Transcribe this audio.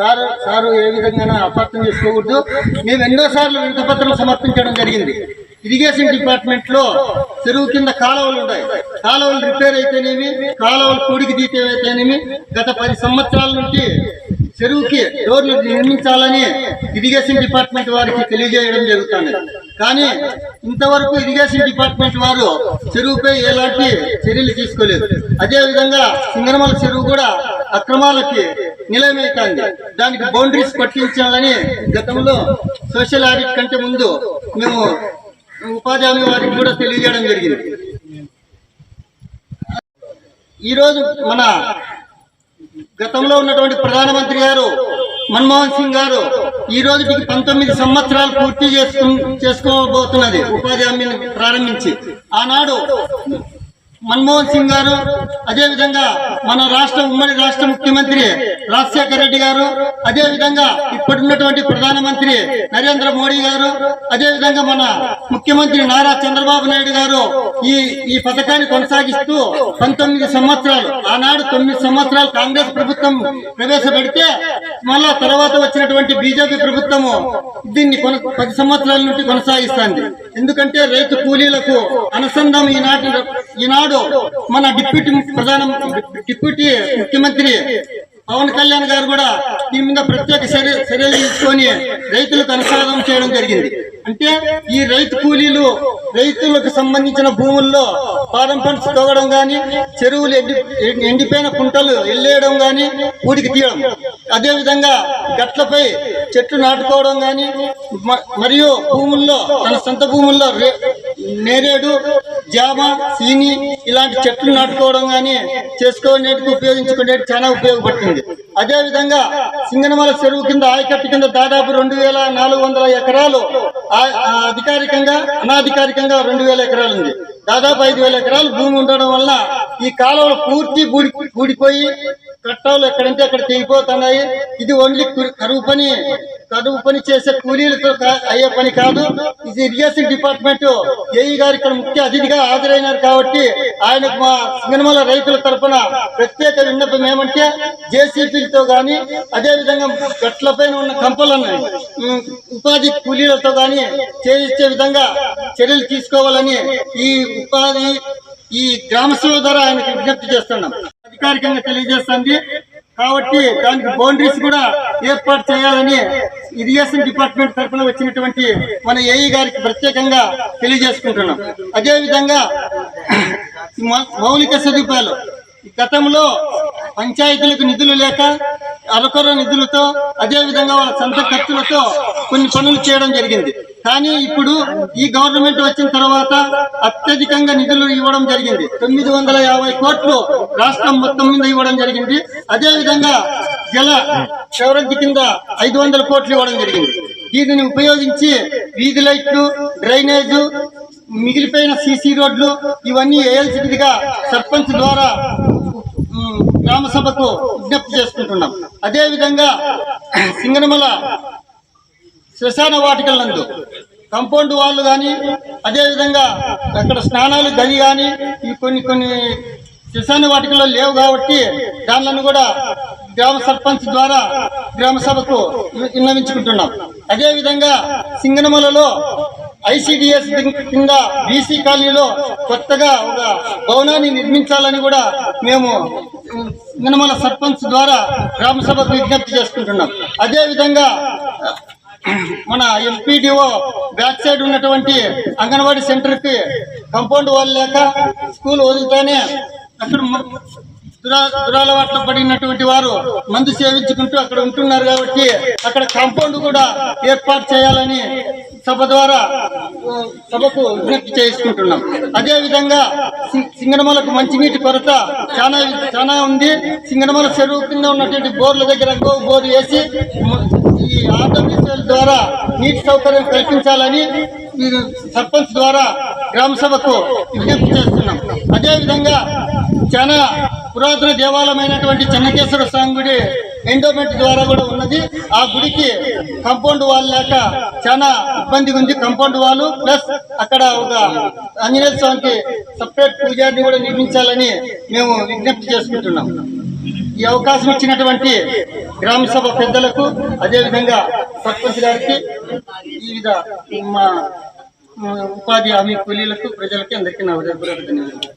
Sir sir ఏ విధంగా అపార్థం చేసుకోకూడదు. మేము ఎన్నో సార్లు వినతిపత్రం సమర్పించడం జరిగింది. ఇరిగేషన్ డిపార్ట్మెంట్లో చెరువు కింద కాలువలు ఉంటాయి కాలువలు రిపేర్ అయితేనేమి కాలువలు కూడికి తీసేవైతేనేమి గత పది సంవత్సరాల నుంచి చెరువుకి డోర్లు నిర్మించాలని ఇరిగేషన్ డిపార్ట్మెంట్ వారికి తెలియజేయడం జరుగుతుంది. కానీ ఇంతవరకు ఇరిగేషన్ డిపార్ట్మెంట్ వారు చెరువుపై ఎలాంటి చర్యలు తీసుకోలేదు. అదేవిధంగా సింగనమల చెరువు కూడా అక్రమాలకి నిలవేయకండి దానికి బౌండరీస్ పట్టించాలని గతంలో సోషల్ ఆడిట్ కంటే ముందు మేము ఉపాధి హామీ వారికి కూడా తెలియజేయడం జరిగింది. ఈరోజు మన గతంలో ఉన్నటువంటి ప్రధానమంత్రి గారు మన్మోహన్ సింగ్ గారు ఈ రోజుకి పంతొమ్మిది సంవత్సరాలు పూర్తి చేసుకు చేసుకోబోతున్నది. ఉపాధి హామీని ప్రారంభించి. ఆనాడు మన్మోహన్ సింగ్ గారు అదేవిధంగా మన రాష్ట్ర ఉమ్మడి రాష్ట్ర ముఖ్యమంత్రి రాజశేఖర రెడ్డి గారు అదేవిధంగా విధంగా ప్రధానమంత్రి నరేంద్ర మోడీ గారు అదే విధంగా మన ముఖ్యమంత్రి నారా చంద్రబాబు నాయుడు గారు ఈ ఈ పథకాన్ని కొనసాగిస్తూ పంతొమ్మిది సంవత్సరాలు ఆనాడు తొమ్మిది సంవత్సరాలు కాంగ్రెస్ ప్రభుత్వం ప్రవేశపెడితే మళ్ళా తర్వాత వచ్చినటువంటి బీజేపీ ప్రభుత్వము దీన్ని కొన పది సంవత్సరాల నుండి కొనసాగిస్తుంది. ఎందుకంటే రైతు కూలీలకు అనుసంధానం ఈనాటి ఈనాడు మన డిప్యూటీ ప్రధాన డిప్యూటీ ముఖ్యమంత్రి పవన్ కళ్యాణ్ గారు కూడా దీని మీద ప్రత్యేక చర్య చర్యలు తీసుకొని రైతులకు అనుసారం చేయడం జరిగింది. అంటే ఈ రైతు కూలీలు రైతులకు సంబంధించిన భూముల్లో పారం పంట తోగడం కానీ చెరువులు ఎండి ఎండిపోయిన కుంటలు ఎల్లేయడం కానీ ఊడికి తీయడం. అదే విధంగా గట్లపై చెట్లు నాటుకోవడం కానీ మ- మరియు భూముల్లో తన సొంత భూముల్లో రే- నేరేడు జామ సీని ఇలాంటి చెట్లు నాటుకోవడం కానీ చేసుకోనేటికి ఉపయోగించుకునేది చాలా ఉపయోగపడుతుంది. అదే విధంగా సింగనమల చెరువు కింద ఆయకట్టు కింద దాదాపు రెండు వేల నాలుగు వందల ఎకరాలు అధికారికంగా అనాధికారికంగా రెండు వేల ఎకరాలు ఉంది. దాదాపు ఐదు వేల ఎకరాలు భూమి ఉండడం వల్ల ఈ కాలువలు పూర్తి బూడి బూడిపోయి కట్టాలు ఎక్కడంటే అక్కడ తెగిపోతున్నాయి. ఇది ఓన్లీ కరువు పని. కడుపు పని చేసే కూలీలతో అయ్యే పని కాదు. ఇది ఇరిగేషన్ డిపార్ట్మెంట్. ఏఈ గారు ఇక్కడ ముఖ్య అతిథిగా హాజరైనారు కాబట్టి ఆయనకు మా సింగనమల రైతుల తరఫున ప్రత్యేక విన్నపం ఏమంటే జేసీపీలతో గాని అదే విధంగా గట్ల ఉన్న కంపలను ఉపాధి కూలీలతో గాని చేయించే విధంగా చర్యలు తీసుకోవాలని ఈ ఉపాధి ఈ గ్రామ సభ ద్వారా ఆయనకు విజ్ఞప్తి చేస్తున్నాం. అధికారికంగా తెలియజేస్తుంది. కాబట్టి దానికి బౌండరీస్ కూడా ఏర్పాటు చేయాలని ఇరిగేషన్ డిపార్ట్మెంట్ తరఫున వచ్చినటువంటి మన ఏఈ గారికి ప్రత్యేకంగా తెలియజేసుకుంటున్నాం. అదేవిధంగా మౌలిక సదుపాయాలు. గతంలో పంచాయతీలకు నిధులు లేక అరకొర నిధులతో అదేవిధంగా వాళ్ళ సొంత ఖర్చులతో కొన్ని పనులు చేయడం జరిగింది. కానీ ఇప్పుడు ఈ గవర్నమెంట్ వచ్చిన తర్వాత అత్యధికంగా నిధులు ఇవ్వడం జరిగింది. తొమ్మిది వందల యాభై కోట్లు రాష్ట్రం మొత్తం మీద ఇవ్వడం జరిగింది. అదేవిధంగా గెల జల కింద ఐదు వందల కోట్లు ఇవ్వడం జరిగింది. దీనిని ఉపయోగించి వీధి లైట్లు డ్రైనేజ్ మిగిలిపోయిన సీసీ రోడ్లు ఇవన్నీ వేయాల్సిందిగా సర్పంచ్ ద్వారా గ్రామ సభకు విజ్ఞప్తి చేసుకుంటున్నాం. అదేవిధంగా సింగనమల శ్మశాన వాటికల నందు కంపౌండ్ వాళ్ళు కానీ అదేవిధంగా అక్కడ స్నానాలు గది కానీ ఈ కొన్ని కొన్ని శ్మశాన వాటికల్లో లేవు కాబట్టి దానిలను కూడా గ్రామ సర్పంచ్ ద్వారా గ్రామ సభకు విన్నవించుకుంటున్నాం. అదే విధంగా సింగనమలలో ఐసిడిఎస్ కింద బీసీ కాలనీలో కొత్తగా ఒక భవనాన్ని నిర్మించాలని కూడా మేము సింగనమల సర్పంచ్ ద్వారా గ్రామ సభకు విజ్ఞప్తి చేసుకుంటున్నాం. అదే విధంగా మన ఎంపీడీఓ బ్యాక్ సైడ్ ఉన్నటువంటి అంగన్వాడీ సెంటర్కి కంపౌండ్ వాళ్ళు లేక స్కూల్ వదిలితేనే అక్కడ దురా దురాలవాట్ల పడినటువంటి వారు మందు సేవించుకుంటూ అక్కడ ఉంటున్నారు కాబట్టి అక్కడ కాంపౌండ్ కూడా ఏర్పాటు చేయాలని సభ ద్వారా సభకు విజ్ఞప్తి చేసుకుంటున్నాం అదే విధంగా సింగనమలకు మంచినీటి కొరత చాలా చాలా ఉంది. సింగనమల చెరువు కింద ఉన్నటువంటి బోర్ల దగ్గర బోర్ వేసి ఈ ఆర్డబ్ల్యూసీఎల్ ద్వారా నీటి సౌకర్యం కల్పించాలని సర్పంచ్ ద్వారా గ్రామ సభకు విజ్ఞప్తి చేస్తున్నాం. అదేవిధంగా చాలా పురాతన దేవాలయమైనటువంటి చెన్నకేశ్వర స్వామి గుడి ఎండోమెంట్ ద్వారా కూడా ఉన్నది. ఆ గుడికి కంపౌండ్ వాల్ లేక చాలా ఇబ్బంది ఉంది. కాంపౌండ్ వాల్ ప్లస్ అక్కడ ఒక ఆంజనేయ స్వామికి సపరేట్ పూజారిని కూడా నిర్మించాలని మేము విజ్ఞప్తి చేసుకుంటున్నాం. ఈ అవకాశం ఇచ్చినటువంటి గ్రామ సభ పెద్దలకు అదేవిధంగా సర్పంచ్ గారికి ఈ విధ మా ఉపాధి హామీ కూలీలకు ప్రజలకి అందరికీ నా హృదయపూర్వక ధన్యవాదాలు.